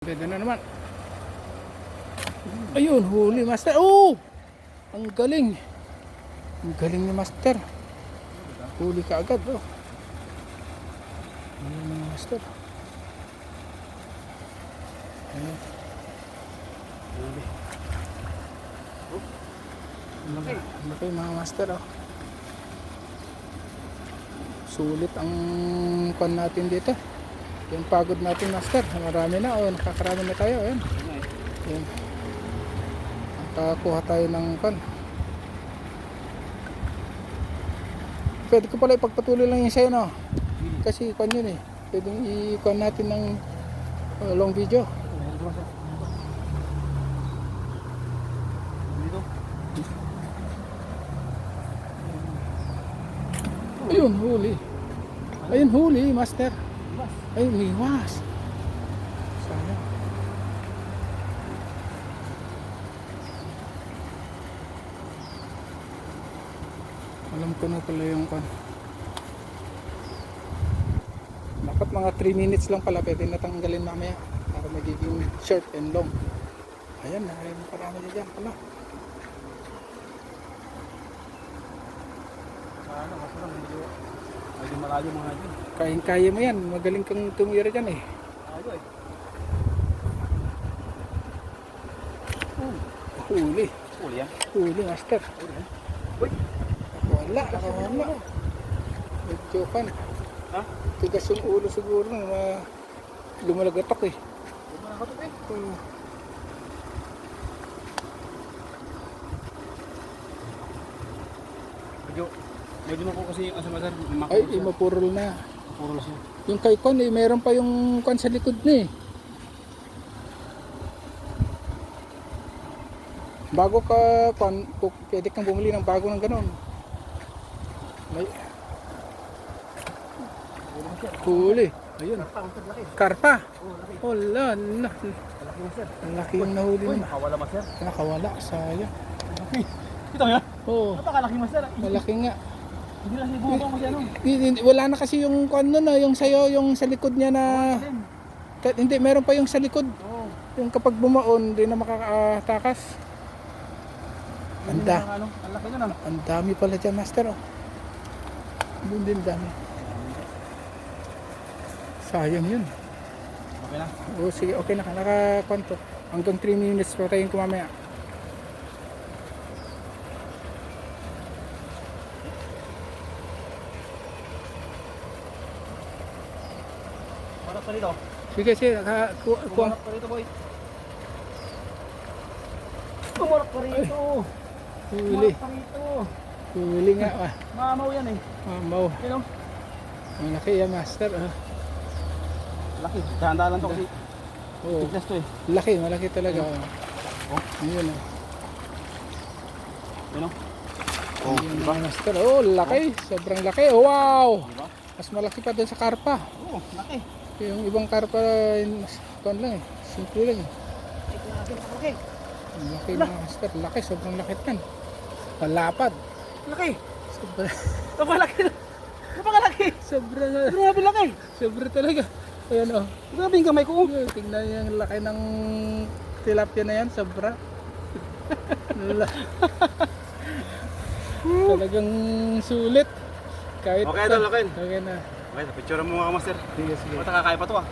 Ganda na naman. Ayun, huli master. Oh! Ang galing. Ang galing ni master. Huli ka agad, oh. Ayun ni master. Ayun. Huli. Ba yung mga master, oh? Sulit ang pan natin dito. Yung pagod natin master, marami na oh, nakakarami na tayo, ayun. Ayun. Nakakuha tayo ng pan. Pwede ko pala ipagpatuloy lang yung sa'yo, no? Kasi pan yun eh. Pwede i-kuha natin ng uh, long video. Ayun, huli. Ayun, huli, master. Ay, umiwas. Sayang. Alam ko na pala yung kan. Dapat mga 3 minutes lang pala pwede natanggalin mamaya para magiging short and long. Ayan, nakain parami na dyan pala. Ano, kaso lang medyo malayo mga dyan. Kayang-kaya mo yan. Magaling kang tumira dyan eh. Malayo eh. Huli. Huli yan. Huli, master. Huli yan. Uy! Wala, nakawala. Medyo kan. Ha? Tigas yung ulo siguro na uh, lumalagatok eh. Nakatok eh. Hmm. Medyo, medyo mo po kasi yung asamasar. Ay, imapurol na. Puro siya. Yung kay Con eh, meron pa yung Con sa likod na eh. Bago ka, pu- pwede kang bumili ng bago ng ganon. May mo huli. Ayun. Karpa. Oh, la, la. Mo sir. Ang laki yung nahuli na. nakawala mo sir. Nakawala, sayang. Laki. Ito nga. Oo, Napakalaki mo sir. malaki nga. No. Hindi- Wala na kasi yung nun, ah, yung sayo, yung sa likod niya na... Hindi, meron pa yung sa likod. Oo. Yung kapag bumaon, hindi na makakatakas. Anda. Ano, ang no. Dami pala dyan, master. Oh. Doon din dami. Sayang yun. Okay na. O sige, okay na. Naka-kwanto. Hanggang 3 minutes pa tayong kumamaya. Marap ka dito. Sige, sige. Naka, ku, ku, Pumarap ka dito boy. Pumarap ka rito. Pumarap ka rito. Huli nga. Ah, Mamaw yan eh. mamaw. You know? Malaki yan, master. Ah. Laki. Dahan-dahan lang to kasi Oo. tiglas to eh. Laki, malaki talaga. Oh. Oh. Ayun oh. You know? Oh, Ayun, di ba? mga master. Oh, laki. Sobrang laki. Oh, wow. Di ba? Mas malaki pa doon sa karpa. Oo, laki. Yung ibang karpa, yun, mas kuwan lang eh. Simple lang eh. Ito natin, laki. Ang laki mga master. Laki, sobrang laki yan. Palapad. Laki. Sobra, Napakalaki. Napakalaki. sobra, Grabe laki. sobra talaga. Ayan oh. Grabe yung kamay ko. oh. Tingnan niyo yung laki ng tilapia na yan. Sobra. La- Talagang sulit. Kahit Okay, okay. Okay na. Okay, picture mo mga master. Sige, sige. Mata kakaya pa to ah.